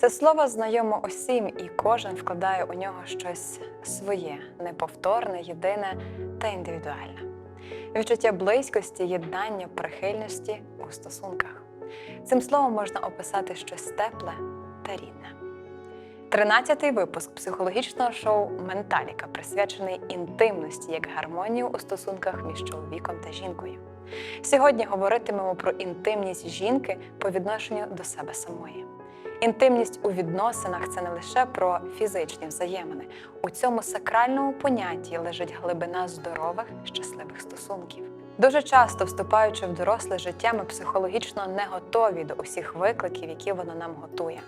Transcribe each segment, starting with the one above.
Це слово знайомо усім, і кожен вкладає у нього щось своє, неповторне, єдине та індивідуальне. Відчуття близькості, єднання, прихильності у стосунках. Цим словом можна описати щось тепле та рідне. Тринадцятий випуск психологічного шоу Менталіка присвячений інтимності як гармонію у стосунках між чоловіком та жінкою. Сьогодні говоритимемо про інтимність жінки по відношенню до себе самої. Інтимність у відносинах це не лише про фізичні взаємини. У цьому сакральному понятті лежить глибина здорових, щасливих стосунків. Дуже часто, вступаючи в доросле життя, ми психологічно не готові до усіх викликів, які воно нам готує.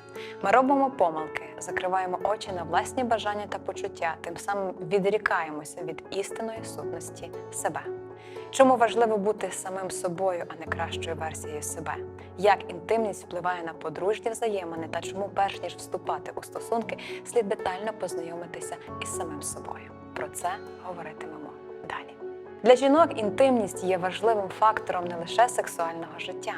Ми робимо помилки, закриваємо очі на власні бажання та почуття, тим самим відрікаємося від істинної сутності себе. Чому важливо бути самим собою, а не кращою версією себе? Як інтимність впливає на подружні взаємини та чому, перш ніж вступати у стосунки, слід детально познайомитися із самим собою? Про це говоритимемо далі. Для жінок інтимність є важливим фактором не лише сексуального життя.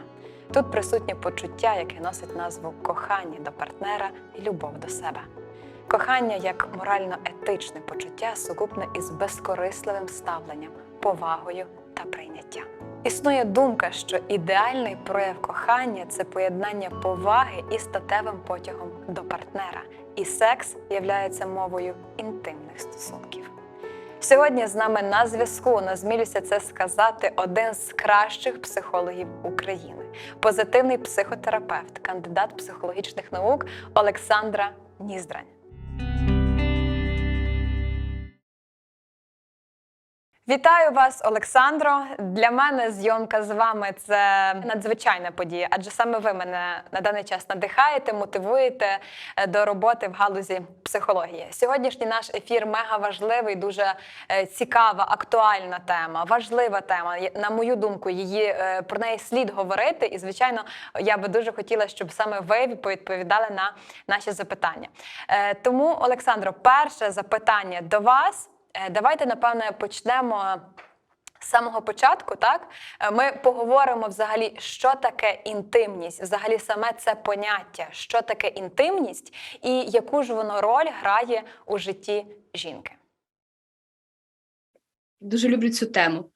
Тут присутнє почуття, яке носить назву кохання до партнера і любов до себе. Кохання як морально-етичне почуття сукупне із безкорисливим ставленням, повагою та прийняттям. Існує думка, що ідеальний прояв кохання це поєднання поваги і статевим потягом до партнера, і секс являється мовою інтимних стосунків. Сьогодні з нами на зв'язку назмілюся це сказати один з кращих психологів України, позитивний психотерапевт, кандидат психологічних наук Олександра Ніздрань. Вітаю вас, Олександро. Для мене зйомка з вами це надзвичайна подія, адже саме ви мене на даний час надихаєте, мотивуєте е, до роботи в галузі психології. Сьогоднішній наш ефір мега важливий, дуже е, цікава, актуальна тема, важлива тема. На мою думку, її е, про неї слід говорити. І, звичайно, я би дуже хотіла, щоб саме ви відповідали на наші запитання. Тому, Олександро, перше запитання до вас. Е, Давайте, напевне, почнемо з самого початку. Так Е, ми поговоримо взагалі, що таке інтимність, взагалі саме це поняття, що таке інтимність і яку ж воно роль грає у житті жінки. Дуже люблю цю тему.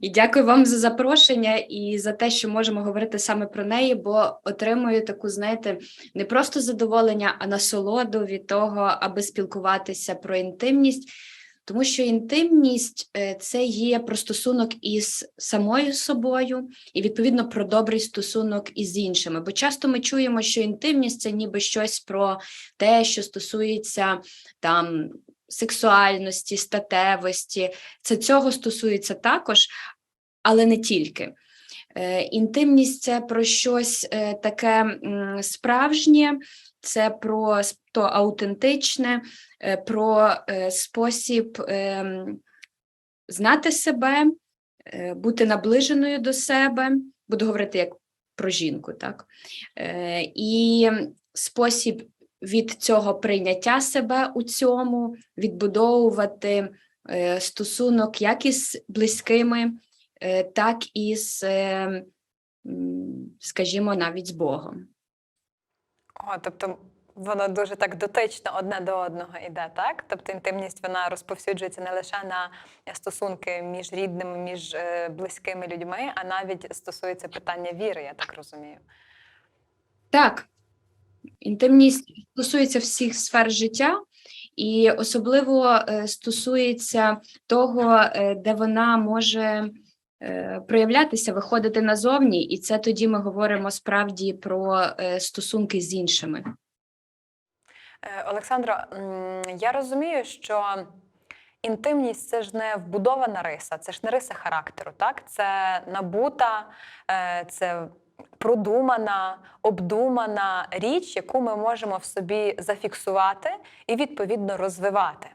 І дякую вам за запрошення і за те, що можемо говорити саме про неї, бо отримую таку, знаєте, не просто задоволення, а насолоду від того, аби спілкуватися про інтимність. Тому що інтимність е, це є про стосунок із самою собою, і відповідно про добрий стосунок із іншими. Бо часто ми чуємо, що інтимність це ніби щось про те, що стосується там сексуальності, статевості. Це цього стосується також, але не тільки. Е, Інтимність це про щось е, таке справжнє, це про то аутентичне, е, про е, спосіб ем, знати себе, е, бути наближеною до себе, буду говорити як про жінку, так? І спосіб від цього прийняття себе у цьому, відбудовувати стосунок як із близькими, так і з, е, скажімо, навіть з Богом. О, тобто воно дуже так дотично одне до одного йде, так? Тобто інтимність вона розповсюджується не лише на стосунки між рідними, між е, близькими людьми, а навіть стосується питання віри, я так розумію. Так, інтимність стосується всіх сфер життя, і особливо е, стосується того, е, де вона може проявлятися, виходити назовні, і це тоді ми говоримо справді про е, стосунки з іншими. Олександра, Олександро, я розумію, що інтимність це ж не вбудована риса, це ж не риса характеру, так? Це набута, е, це продумана, обдумана річ, яку ми можемо в собі зафіксувати і відповідно розвивати.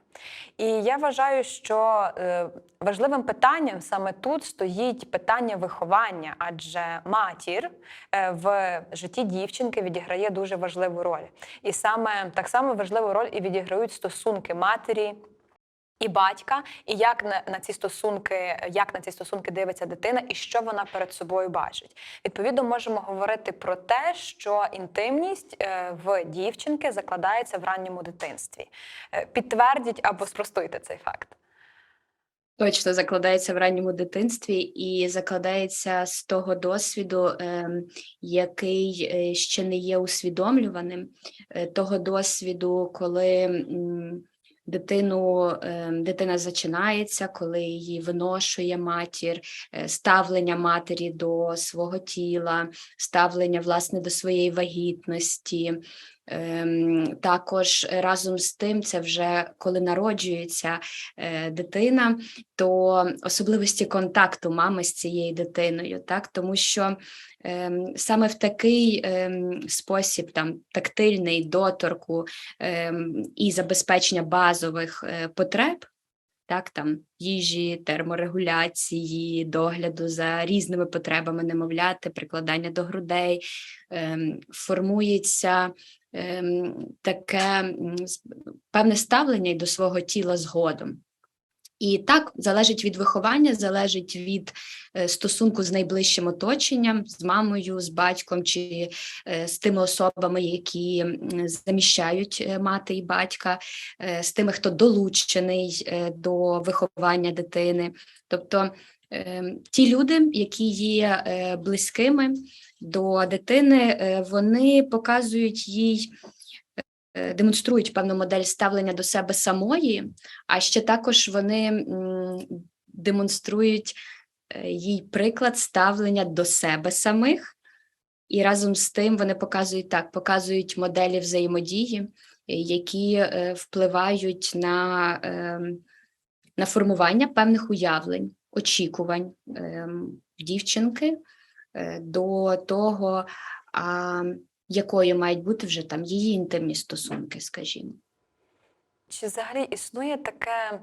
І я вважаю, що е, важливим питанням саме тут стоїть питання виховання, адже матір е, в житті дівчинки відіграє дуже важливу роль. І саме так само важливу роль і відіграють стосунки матері і батька, і як на, на ці стосунки, як на ці стосунки дивиться дитина, і що вона перед собою бачить. Відповідно, можемо говорити про те, що інтимність е, в дівчинки закладається в ранньому дитинстві. Е, Підтвердіть або спростуйте цей факт. Точно закладається в ранньому дитинстві і закладається з того досвіду, ем, який е, ще не є усвідомлюваним, того досвіду, коли дитину, ем, дитина зачинається, коли її виношує матір, е, ставлення матері до свого тіла, ставлення власне до своєї вагітності. Ем, Також разом з тим, це вже коли народжується е, дитина, то особливості контакту мами з цією дитиною, так тому що ем, саме в такий ем, спосіб, там тактильний доторку і забезпечення базових е, потреб. Так, там їжі, терморегуляції, догляду за різними потребами немовляти, прикладання до грудей, ем, формується ем, таке певне ставлення й до свого тіла згодом. І так залежить від виховання, залежить від е, стосунку з найближчим оточенням, з мамою, з батьком чи е, з тими особами, які заміщають е, мати і батька, з тими, хто долучений до виховання дитини. Тобто е, ті люди, які є близькими до дитини, вони показують їй. Е, Демонструють певну модель ставлення до себе самої, а ще також вони демонструють е, їй приклад ставлення до себе самих, і разом з тим вони показують так, показують моделі взаємодії, які е, впливають на, ем, на формування певних уявлень, очікувань ем, дівчинки до того, а, якою мають бути вже там її інтимні стосунки, скажімо. Чи взагалі існує таке,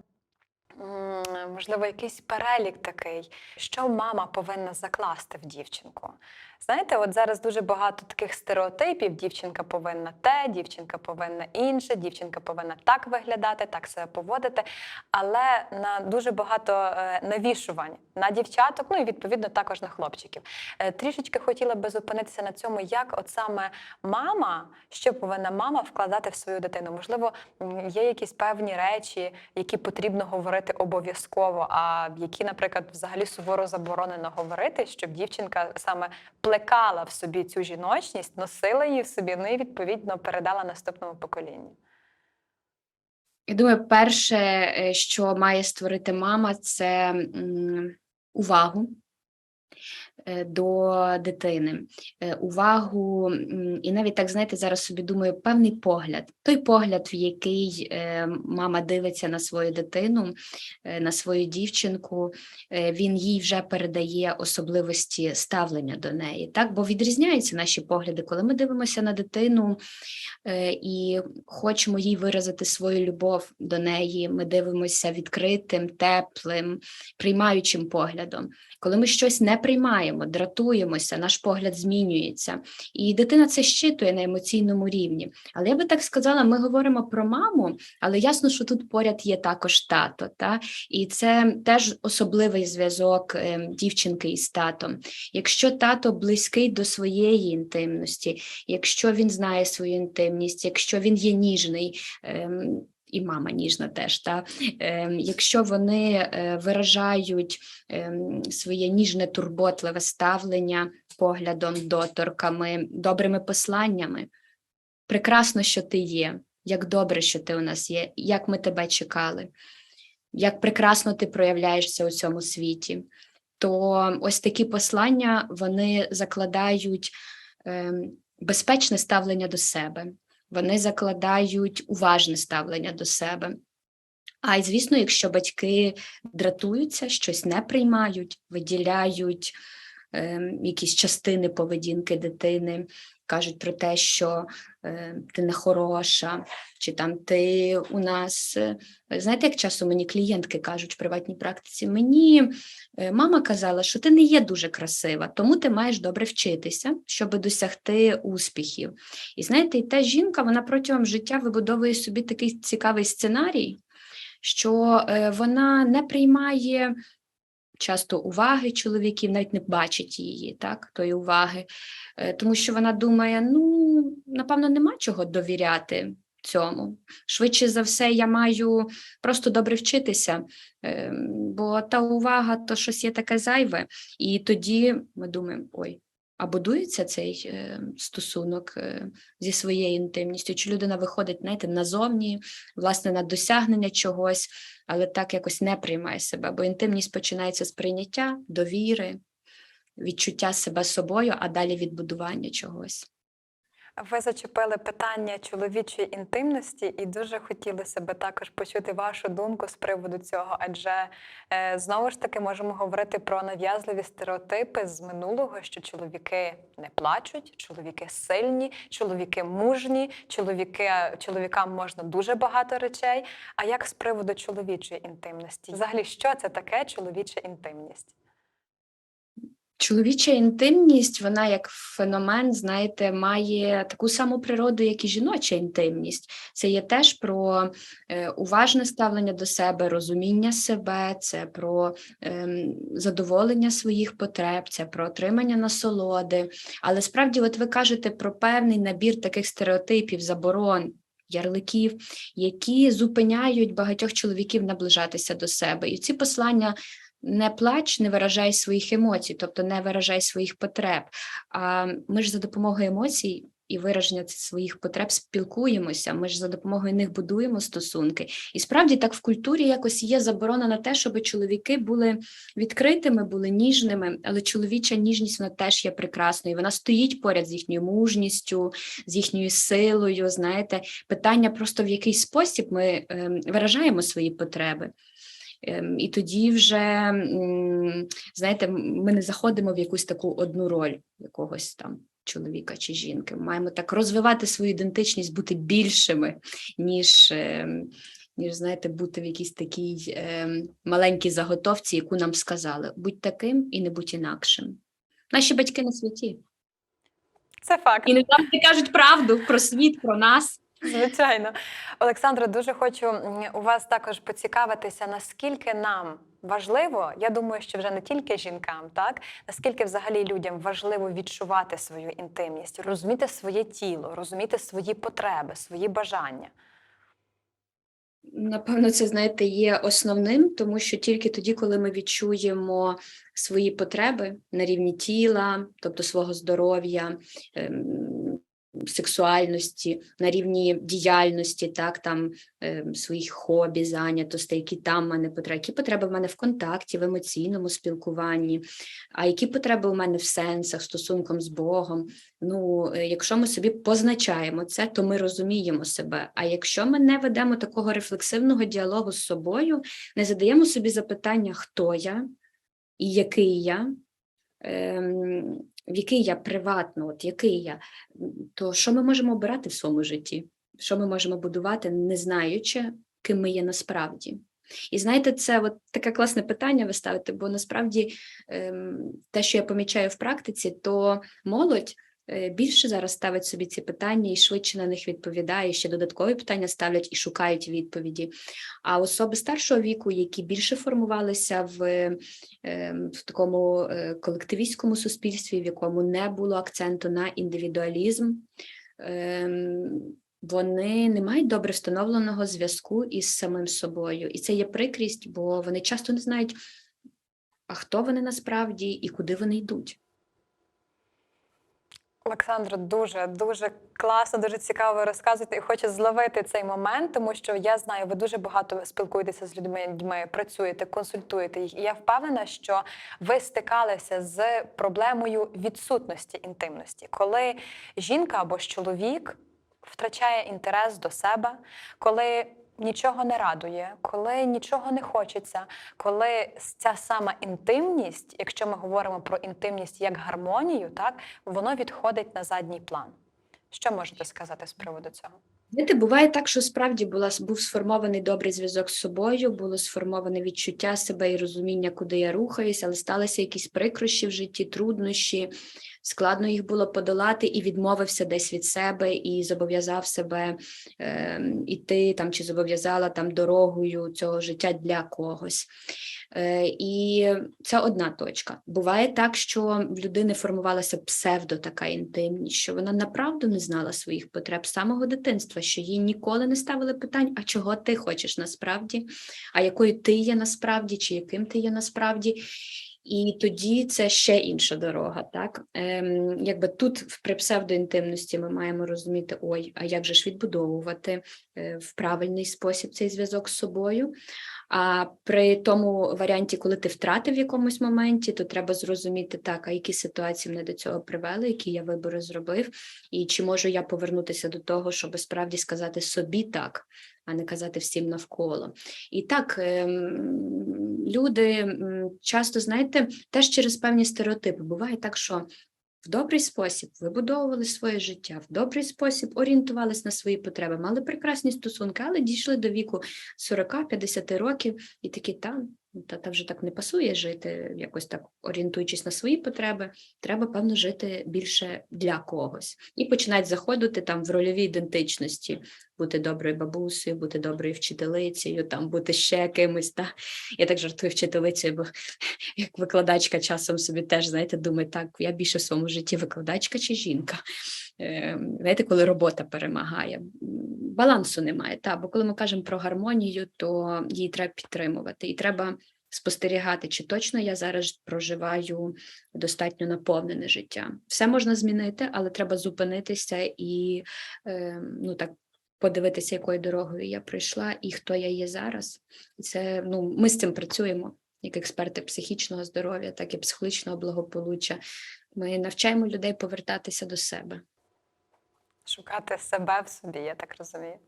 можливо, якийсь перелік такий, що мама повинна закласти в дівчинку? Знаєте, от зараз дуже багато таких стереотипів: дівчинка повинна те, дівчинка повинна інше, дівчинка повинна так виглядати, так себе поводити. Але на дуже багато е, навішувань на дівчаток, ну і відповідно також на хлопчиків. Е, Трішечки хотіла би зупинитися на цьому, як от саме мама, що повинна мама вкладати в свою дитину. Можливо, є якісь певні речі, які потрібно говорити обов'язково, а які, наприклад, взагалі суворо заборонено говорити, щоб дівчинка саме плекала в собі цю жіночність, носила її в собі, ну і відповідно передала наступному поколінню. Я думаю, перше, е, що має створити мама, це увагу до дитини, Е, увагу, і навіть так, знаєте, зараз собі думаю, певний погляд, той погляд, в який е, мама дивиться на свою дитину, е, на свою дівчинку, е, він їй вже передає особливості ставлення до неї. Так, бо відрізняються наші погляди, коли ми дивимося на дитину е, і хочемо їй виразити свою любов до неї. Ми дивимося відкритим, теплим, приймаючим поглядом. Коли ми щось не приймаємо, дратуємося, наш погляд змінюється, і дитина це щитує на емоційному рівні. Але я би так сказала, ми говоримо про маму, але ясно, що тут поряд є також тато. Та? І це теж особливий зв'язок ем, дівчинки із татом. Якщо тато близький до своєї інтимності, якщо він знає свою інтимність, якщо він є ніжний. І мама ніжна теж, та? Ем, якщо вони е, виражають ем, своє ніжне турботливе ставлення поглядом, доторками, добрими посланнями, прекрасно, що ти є, як добре, що ти у нас є, як ми тебе чекали, як прекрасно ти проявляєшся у цьому світі, то ось такі послання вони закладають ем, безпечне ставлення до себе, вони закладають уважне ставлення до себе. А й звісно, якщо батьки дратуються, щось не приймають, виділяють ем, якісь частини поведінки дитини, кажуть про те, що е, ти не хороша, чи там ти у нас. е, Знаєте, як часто мені клієнтки кажуть в приватній практиці, мені е, мама казала, що ти не є дуже красива, тому ти маєш добре вчитися, щоб досягти успіхів. І знаєте, і та жінка вона протягом життя вибудовує собі такий цікавий сценарій, що е, вона не приймає часто уваги чоловіків, навіть не бачить її, так, тої уваги, Е, тому що вона думає: ну, напевно, нема чого довіряти цьому. Швидше за все, я маю просто добре вчитися, е, бо та увага то щось є таке зайве. І тоді ми думаємо: ой. А будується цей е, стосунок е, зі своєю інтимністю? Чи людина виходить, знаєте, назовні, власне, на досягнення чогось, але так якось не приймає себе, бо інтимність починається з прийняття, довіри, відчуття себе собою, а далі відбудування чогось. Ви зачепили питання чоловічої інтимності, і дуже хотілося би також почути вашу думку з приводу цього. Адже е, знову ж таки можемо говорити про нав'язливі стереотипи з минулого, що чоловіки не плачуть, чоловіки сильні, чоловіки мужні, чоловіки, чоловікам можна дуже багато речей. А як з приводу чоловічої інтимності? Взагалі, що це таке чоловіча інтимність? Чоловіча інтимність, вона як феномен, знаєте, має таку саму природу, як і жіноча інтимність. Це є теж про е, уважне ставлення до себе, розуміння себе, це про е, задоволення своїх потреб, це про отримання насолоди. Але справді, от ви кажете про певний набір таких стереотипів, заборон. Ярликів, які зупиняють багатьох чоловіків наближатися до себе, і ці послання не плач, не виражай своїх емоцій, тобто не виражай своїх потреб. А ми ж за допомогою емоцій і вираження своїх потреб спілкуємося. Ми ж за допомогою них будуємо стосунки. І справді так в культурі якось є заборона на те, щоб чоловіки були відкритими, були ніжними, але чоловіча ніжність вона теж є прекрасною. Вона стоїть поряд з їхньою мужністю, з їхньою силою. Знаєте, питання просто в який спосіб ми ем, виражаємо свої потреби. Ем, І тоді вже, знаєте, ми не заходимо в якусь таку одну роль якогось там чоловіка чи жінки. Ми маємо так розвивати свою ідентичність, бути більшими, ніж, ем, ніж знаєте, бути в якійсь такій ем, маленькій заготовці, яку нам сказали: будь таким і не будь інакшим. Наші батьки на світі. Це факт. І не завжди кажуть правду про світ, про нас. Звичайно, Олександра, дуже хочу у вас також поцікавитися, наскільки нам важливо, я думаю, що вже не тільки жінкам, так наскільки взагалі людям важливо відчувати свою інтимність, розуміти своє тіло, розуміти свої потреби, свої бажання. Напевно, це знаєте, є основним, тому що тільки тоді, коли ми відчуємо свої потреби на рівні тіла, тобто свого здоров'я, ем, сексуальності, на рівні діяльності, так там ем, своїх хобі, зайнятостей, які там в мене потреби, які потреби в мене в контакті, в емоційному спілкуванні, а які потреби у мене в сенсах, стосунком з Богом. Ну, е, якщо ми собі позначаємо це, то ми розуміємо себе. А якщо ми не ведемо такого рефлексивного діалогу з собою, не задаємо собі запитання, хто я і який я, ем, в який я приватно, от який я, то що ми можемо обирати в своєму житті? Що ми можемо будувати, не знаючи, ким ми є насправді? І знаєте, це от таке класне питання ви ставите, бо насправді ем, те, що я помічаю в практиці, то молодь більше зараз ставить собі ці питання і швидше на них відповідає, ще додаткові питання ставлять і шукають відповіді. А особи старшого віку, які більше формувалися в, ем, в такому е, колективістському суспільстві, в якому не було акценту на індивідуалізм, вони не мають добре встановленого зв'язку із самим собою. І це є прикрість, бо вони часто не знають, а хто вони насправді і куди вони йдуть. Олександро, дуже дуже класно, дуже цікаво розказуєте і хочу зловити цей момент, тому що я знаю, ви дуже багато спілкуєтеся з людьми, працюєте, консультуєте їх. І я впевнена, що ви стикалися з проблемою відсутності інтимності, коли жінка або чоловік втрачає інтерес до себе, коли нічого не радує, коли нічого не хочеться, коли ця сама інтимність, якщо ми говоримо про інтимність як гармонію, так воно відходить на задній план. Що можете сказати з приводу цього? Знаєте, буває так, що справді була, був сформований добрий зв'язок з собою, було сформоване відчуття себе і розуміння, куди я рухаюсь, але сталися якісь прикрощі в житті, труднощі, складно їх було подолати, і відмовився десь від себе, і зобов'язав себе е, іти там чи зобов'язала там дорогою цього життя для когось. Е, і це одна точка. Буває так, що в людини формувалася псевдо така інтимність, що вона направду не знала своїх потреб з самого дитинства, що їй ніколи не ставили питань, а чого ти хочеш насправді, а якою ти є насправді, чи яким ти є насправді. І тоді це ще інша дорога. Так ем, якби тут при псевдоінтимності ми маємо розуміти, ой, а як же ж відбудовувати е, в правильний спосіб цей зв'язок з собою. А при тому варіанті, коли ти втратив в якомусь моменті, то треба зрозуміти так, а які ситуації мене до цього привели, які я вибори зробив, і чи можу я повернутися до того, щоб справді сказати собі так, а не казати всім навколо. І так, ем, люди часто, знаєте, теж через певні стереотипи. Буває так, що в добрий спосіб вибудовували своє життя, в добрий спосіб орієнтувались на свої потреби, мали прекрасні стосунки, але дійшли до віку 40-50 років і такі там. Та, та вже так не пасує жити, якось так орієнтуючись на свої потреби, треба, певно, жити більше для когось. І починають заходити там в рольові ідентичності, бути доброю бабусею, бути доброю вчителицею, там бути ще кимось. Та. Я так жартую вчителицею, бо як викладачка часом собі теж, знаєте, думаю, так, я більше в своєму житті викладачка чи жінка. Е, Знаєте, коли робота перемагає, балансу немає. Та, бо коли ми кажемо про гармонію, то її треба підтримувати. І треба спостерігати, чи точно я зараз проживаю достатньо наповнене життя. Все можна змінити, але треба зупинитися і е, ну так. Подивитися, якою дорогою я прийшла і хто я є зараз. Це ну ми з цим працюємо як експерти психічного здоров'я, так і психологічного благополуччя. Ми навчаємо людей повертатися до себе. Шукати себе в собі, я так розумію.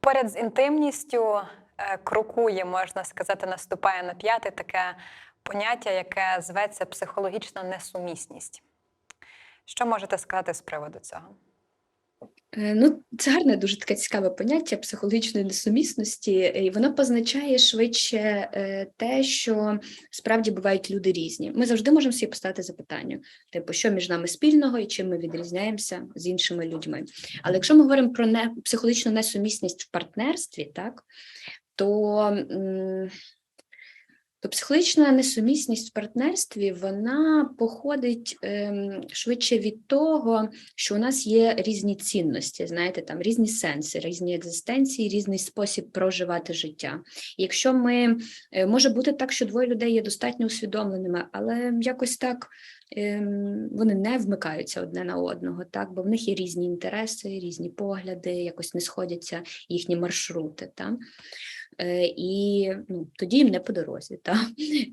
Поряд з інтимністю е, крокує, можна сказати, наступає на п'яте таке поняття, яке зветься психологічна несумісність. Що можете сказати з приводу цього? Е, Ну, це гарне, дуже таке цікаве поняття психологічної несумісності, і воно позначає швидше е, те, що справді бувають люди різні. Ми завжди можемо собі поставити запитання, типу, що між нами спільного і чим ми відрізняємося з іншими людьми. Але якщо ми говоримо про не, психологічну несумісність в партнерстві, так, то, м, то психологічна несумісність в партнерстві вона походить ем, швидше від того, що у нас є різні цінності, знаєте, там різні сенси, різні екзистенції, різний спосіб проживати життя. Якщо ми е, може бути так, що двоє людей є достатньо усвідомленими, але якось так вони не вмикаються одне на одного, так, бо в них є різні інтереси, різні погляди, якось не сходяться їхні маршрути. Так? Е, І ну, тоді їм не по дорозі. Та?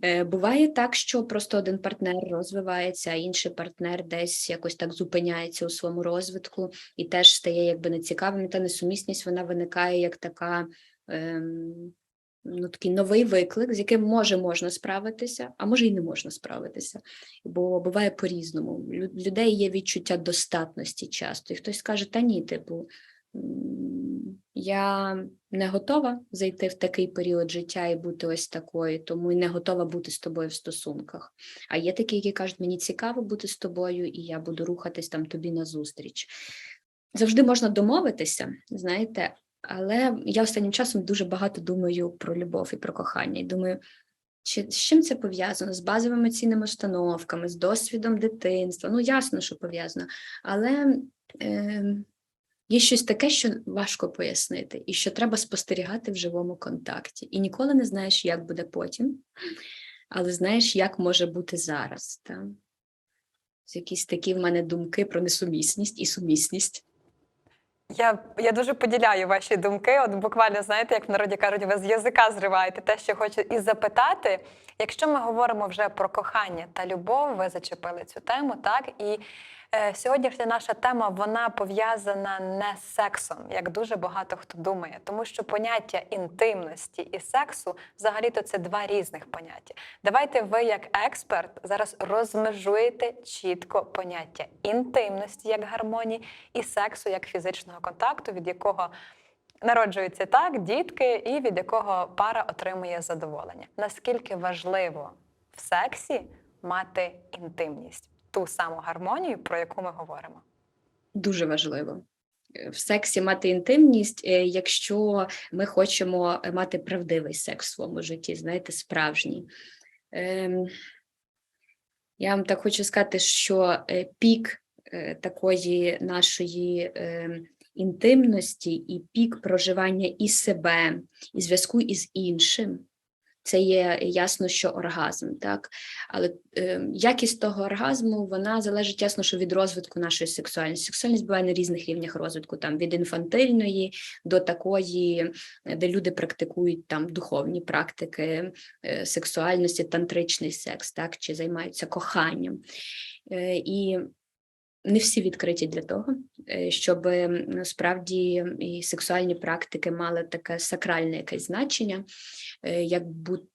Е, Буває так, що просто один партнер розвивається, а інший партнер десь якось так зупиняється у своєму розвитку і теж стає якби нецікавим. Та несумісність вона виникає як така. Ем, Ну, такий новий виклик, з яким може можна справитися, а може і не можна справитися. Бо буває по-різному. Людей є відчуття достатності часто. І хтось каже, та ні, типу, я не готова зайти в такий період життя і бути ось такою, тому і не готова бути з тобою в стосунках. А є такі, які кажуть, мені цікаво бути з тобою, і я буду рухатись там тобі назустріч. Завжди можна домовитися, знаєте, але я останнім часом дуже багато думаю про любов і про кохання. І думаю, чи з чим це пов'язано? З базовими цінними установками, з досвідом дитинства. Ну, ясно, що пов'язано, але е, є щось таке, що важко пояснити, і що треба спостерігати в живому контакті. І ніколи не знаєш, як буде потім, але знаєш, як може бути зараз. Та? Якісь такі в мене думки про несумісність і сумісність. Я, я дуже поділяю ваші думки. От буквально знаєте, як в народі кажуть, ви з язика зриваєте те, що хочу і запитати. Якщо ми говоримо вже про кохання та любов, ви зачепили цю тему, так і сьогоднішня наша тема вона пов'язана не з сексом, як дуже багато хто думає, тому що поняття інтимності і сексу взагалі-то це два різних поняття. Давайте ви, як експерт, зараз розмежуєте чітко поняття інтимності як гармонії і сексу як фізичного контакту, від якого народжуються так дітки, і від якого пара отримує задоволення. Наскільки важливо в сексі мати інтимність? Ту саму гармонію, про яку ми говоримо? Дуже важливо. В сексі мати інтимність, е, якщо ми хочемо мати правдивий секс в своєму житті, знаєте, справжній. Ем, Я вам так хочу сказати, що е, пік е, такої нашої ем, інтимності і пік проживання і себе, і зв'язку із іншим. Це є ясно, що оргазм, так? Але е, якість того оргазму вона залежить ясно, що від розвитку нашої сексуальності. Сексуальність буває на різних рівнях розвитку, там від інфантильної до такої, е, де люди практикують там духовні практики е, сексуальності, тантричний секс, так, чи займаються коханням. Е, і не всі відкриті для того, е, щоб насправді і сексуальні практики мали таке сакральне якесь значення, е, як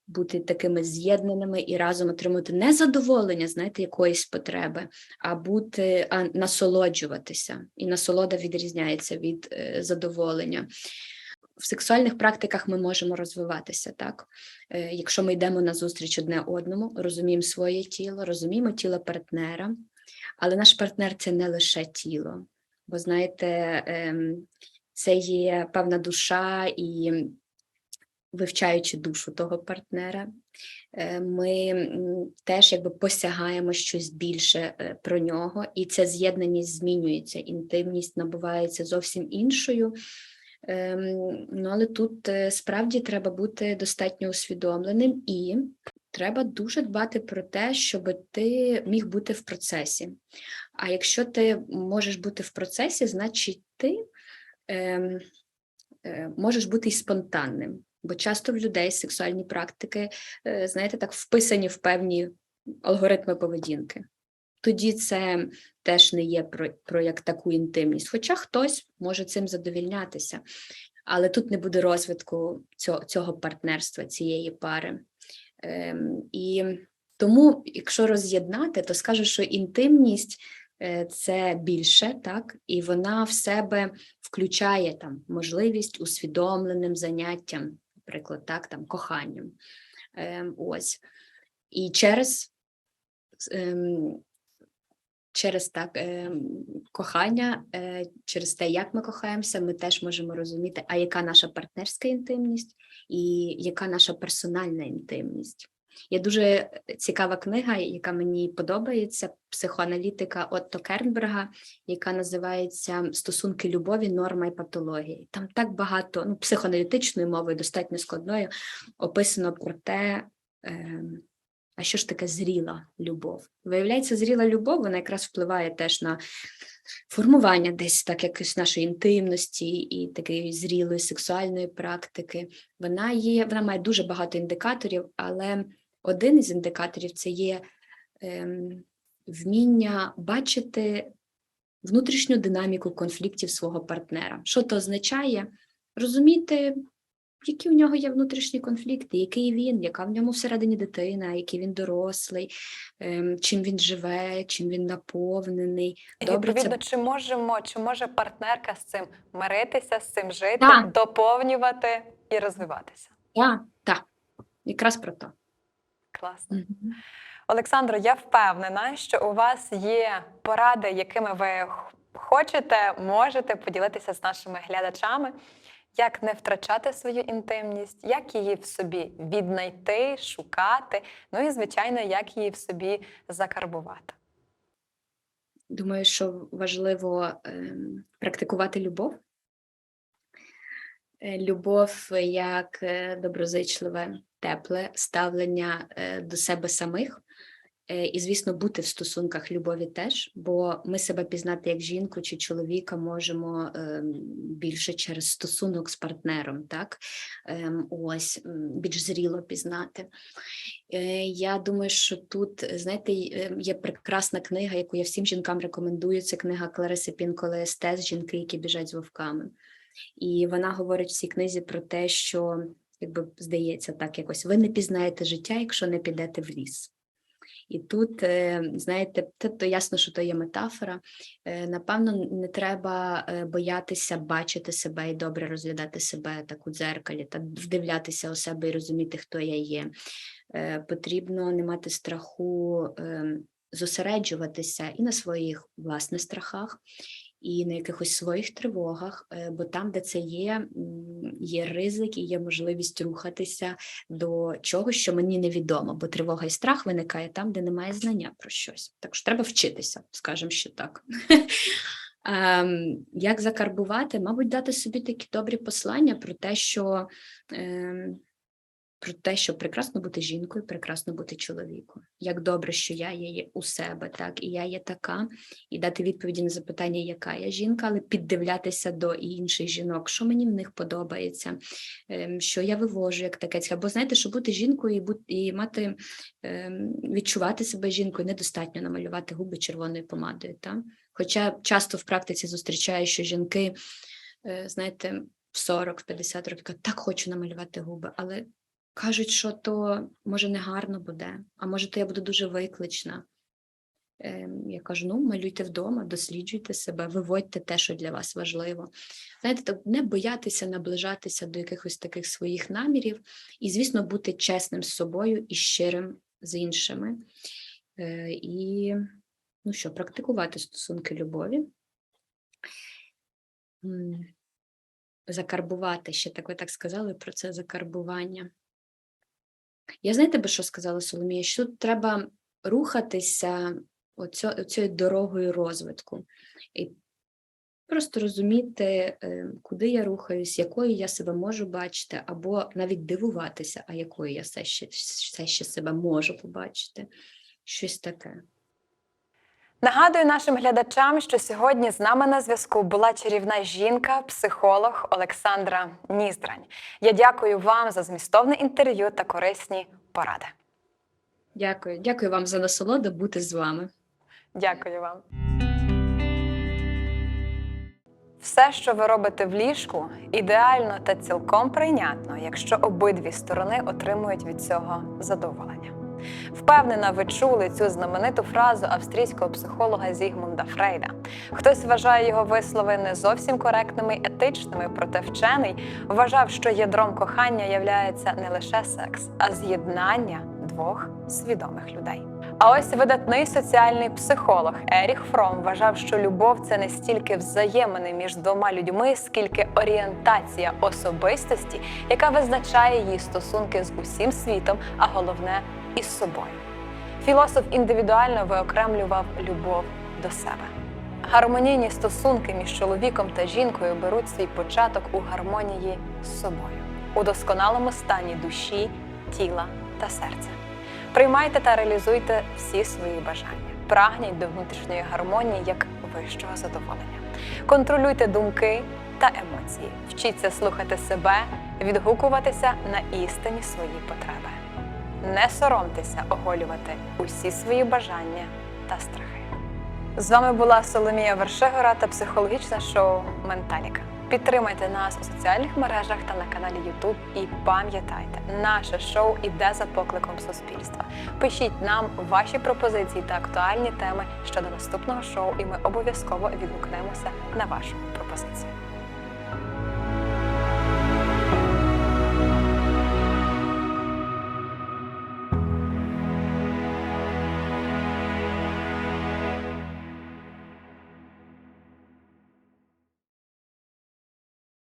бути такими з'єднаними і разом отримати не задоволення, знаєте, якоїсь потреби, а бути, а насолоджуватися. І насолода відрізняється від е, задоволення. В сексуальних практиках ми можемо розвиватися, так? Якщо ми йдемо на зустріч одне одному, розуміємо своє тіло, розуміємо тіло партнера, але наш партнер це не лише тіло, бо знаєте, ем, це є певна душа, і вивчаючи душу того партнера, е, ми теж якби посягаємо щось більше е, про нього, і ця з'єднаність змінюється, інтимність набувається зовсім іншою. Ем, Ну, але тут е, справді треба бути достатньо усвідомленим і треба дуже дбати про те, щоб ти міг бути в процесі. А якщо ти можеш бути в процесі, значить ти ем, е, можеш бути і спонтанним. Бо часто в людей сексуальні практики, е, знаєте, так вписані в певні алгоритми поведінки. Тоді це теж не є про, про як таку інтимність. Хоча хтось може цим задовільнятися, але тут не буде розвитку цього, цього партнерства, цієї пари. Ем, і тому, якщо роз'єднати, то скажу, що інтимність е, це більше, так, і вона в себе включає там можливість усвідомленим заняттям, наприклад, так, там коханням. Ем, ось. І через, ем, через так, ем, кохання, е, через те, як ми кохаємося, ми теж можемо розуміти, а яка наша партнерська інтимність і яка наша персональна інтимність. Є дуже цікава книга, яка мені подобається, психоаналітика Отто Кернберга, яка називається Стосунки любові, норма і патології. Там так багато ну, психоаналітичною мовою, достатньо складною, описано про те, ем, а що ж таке зріла любов. Виявляється, зріла любов, вона якраз впливає теж на формування десь так якось нашої інтимності і такої зрілої сексуальної практики. Вона є, вона має дуже багато індикаторів, але один із індикаторів це є ем, вміння бачити внутрішню динаміку конфліктів свого партнера. Що це означає? Розуміти, які у нього є внутрішні конфлікти, який він, яка в ньому всередині дитина, який він дорослий, ем, чим він живе, чим він наповнений. Добре, це чи можемо, чи може партнерка з цим миритися, з цим жити, Так. доповнювати і розвиватися? Так, так, якраз про то. Класно. Олександро, я впевнена, що у вас є поради, якими ви хочете, можете поділитися з нашими глядачами, як не втрачати свою інтимність, як її в собі віднайти, шукати, ну і, звичайно, як її в собі закарбувати. Думаю, що важливо ем, практикувати любов. Е, Любов як е, доброзичливе, тепле ставлення е, до себе самих. Е, І, звісно, бути в стосунках любові теж, бо ми себе пізнати як жінку чи чоловіка можемо ем, більше через стосунок з партнером, так? Ем, Ось більш зріло пізнати. Е, Я думаю, що тут, знаєте, е, є прекрасна книга, яку я всім жінкам рекомендую. Це книга Клариси Пінколе Естес Жінки, які біжать з вовками. І вона говорить в цій книзі про те, що, якби здається, так якось ви не пізнаєте життя, якщо не підете в ліс. І тут, е, знаєте, то, то ясно, що то є метафора. Е, Напевно, не треба е, боятися бачити себе і добре розглядати себе так у дзеркалі, та вдивлятися у себе і розуміти, хто я є. Потрібно не мати страху ем, зосереджуватися і на своїх власних страхах, і на якихось своїх тривогах, е, бо там, де це є, є ризик і є можливість рухатися до чогось, що мені невідомо, бо тривога і страх виникає там, де немає знання про щось. Так що треба вчитися, скажімо, що так. Ем, Як закарбувати? Мабуть, дати собі такі добрі послання про те, що ем, про те, що прекрасно бути жінкою, прекрасно бути чоловіком. Як добре, що я є у себе, так і я є така, і дати відповіді на запитання, яка я жінка, але піддивлятися до інших жінок, що мені в них подобається, ем, що я вивожу як таке. Або знаєте, що бути жінкою і бути і мати ем, відчувати себе жінкою недостатньо намалювати губи червоною помадою. Та? Хоча часто в практиці зустрічаю, що жінки, е, знаєте, в 40-50 років так хочу намалювати губи, але кажуть, що то може не гарно буде, а може, то я буду дуже виклична. Ем, Я кажу: ну, малюйте вдома, досліджуйте себе, виводьте те, що для вас важливо. Знаєте, так не боятися наближатися до якихось таких своїх намірів, і, звісно, бути чесним з собою і щирим з іншими. Е, І ну що, практикувати стосунки любові. Закарбувати ще так, ви так сказали про це закарбування. Я знаєте би, що сказала Соломія? Що треба рухатися оцьо, оцією дорогою розвитку. І просто розуміти, е, куди я рухаюсь, якою я себе можу бачити, або навіть дивуватися, а якою я все ще, все ще себе можу побачити. Щось таке. Нагадую нашим глядачам, що сьогодні з нами на зв'язку була чарівна жінка, психолог Олександра Ніздрань. Я дякую вам за змістовне інтерв'ю та корисні поради. Дякую. Дякую вам за насолоду бути з вами. Дякую вам. Все, що ви робите в ліжку, ідеально та цілком прийнятно, якщо обидві сторони отримують від цього задоволення. Впевнена, ви чули цю знамениту фразу австрійського психолога Зігмунда Фрейда. Хтось вважає його вислови не зовсім коректними етичними, проте вчений вважав, що ядром кохання являється не лише секс, а з'єднання двох свідомих людей. А ось видатний соціальний психолог Еріх Фром вважав, що любов це не стільки взаємини між двома людьми, скільки орієнтація особистості, яка визначає її стосунки з усім світом, а головне із собою. Філософ індивідуально виокремлював любов до себе. Гармонійні стосунки між чоловіком та жінкою беруть свій початок у гармонії з собою, у досконалому стані душі, тіла та серця. Приймайте та реалізуйте всі свої бажання. Прагніть до внутрішньої гармонії як вищого задоволення. Контролюйте думки та емоції. Вчіться слухати себе, відгукуватися на істинні свої потреби. Не соромтеся оголювати усі свої бажання та страхи. З вами була Соломія Вершигора та психологічне шоу Менталіка. Підтримайте нас у соціальних мережах та на каналі YouTube. І пам'ятайте, наше шоу іде за покликом суспільства. Пишіть нам ваші пропозиції та актуальні теми щодо наступного шоу, і ми обов'язково відгукнемося на вашу пропозицію.